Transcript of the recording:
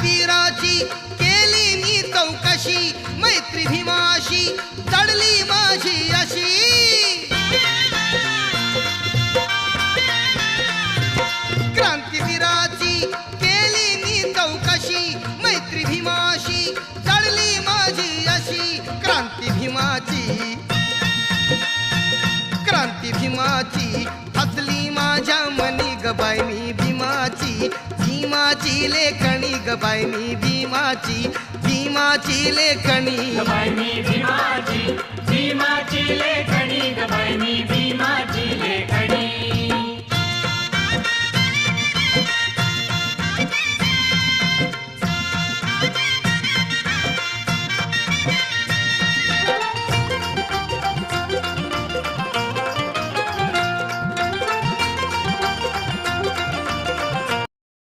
क्रांतीवीराची केली मी चौकशी मैत्री भीमाशी जडली माझी अशी. क्रांतीवीराची केली मी चौकशी मैत्री भीमाशी जडली माझी अशी. क्रांती भीमाची क्रांती भीमाची हसली माझ्या मनी गबाई भीमाची लेखणी गबायनी भीमाची भीमाची लेखणी. भीमाची.